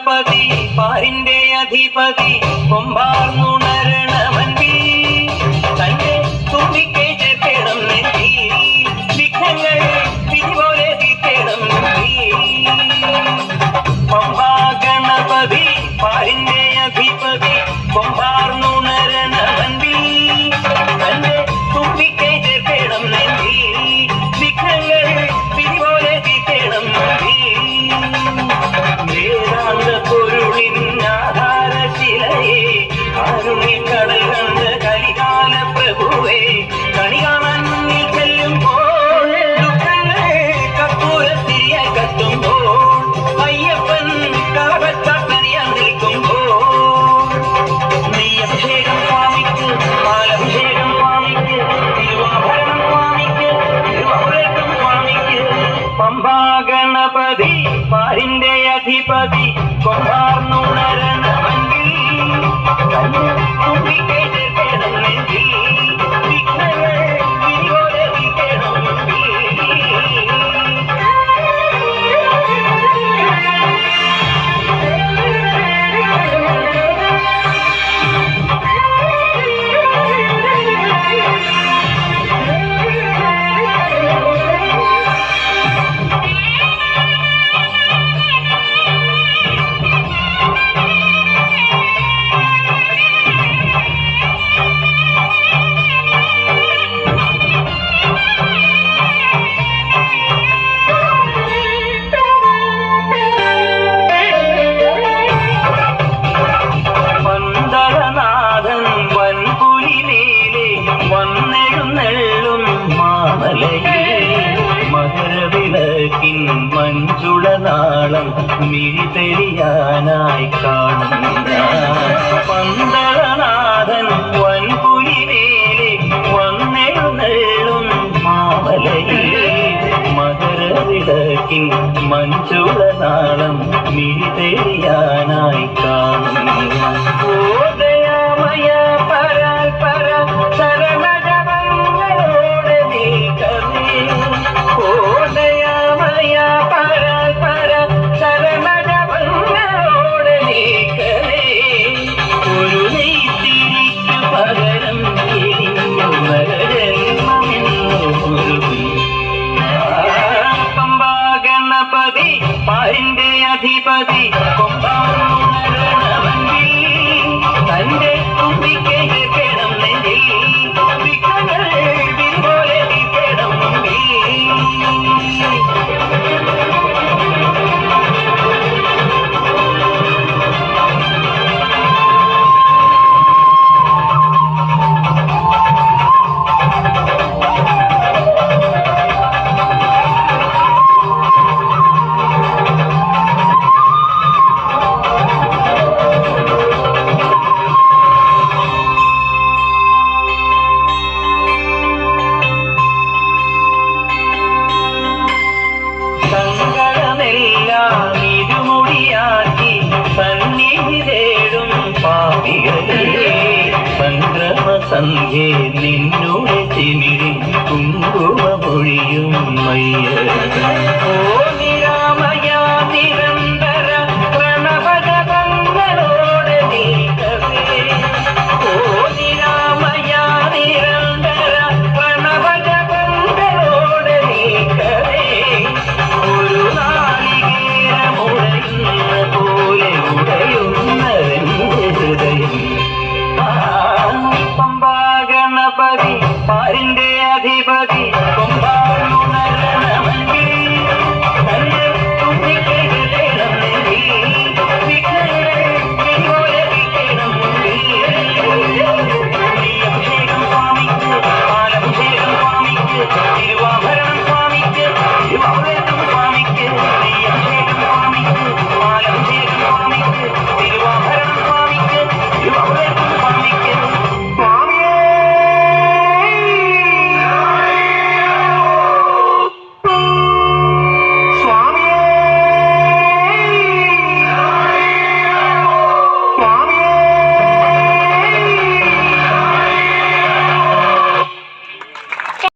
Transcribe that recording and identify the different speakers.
Speaker 1: ഗണപതി പാരിന്റെ അധിപതി കൊമ്പാർ കൊമ്പാർന്നുണര വന്നിരുന്നെള്ളും മാമലയിൽ. മകരവിളക്കിൻ മഞ്ചുള നാളം മിഴിതെളിയാനായി കാണുന്ന പന്തളനാഥൻ വൻപുലി മേലെ വന്നിരുന്നെള്ളും മാമലയിൽ. മകരവിളക്കിൻ മഞ്ചുള നാളം മിഴിതെളിയാനായി കാണുന്ന गणपति परिंदे अधिपति कुंभ സന്ധ്യേ നിന്നോ തിമിഴി കുങ്കുമൊഴിയും മയ്യ. बाधी बाधी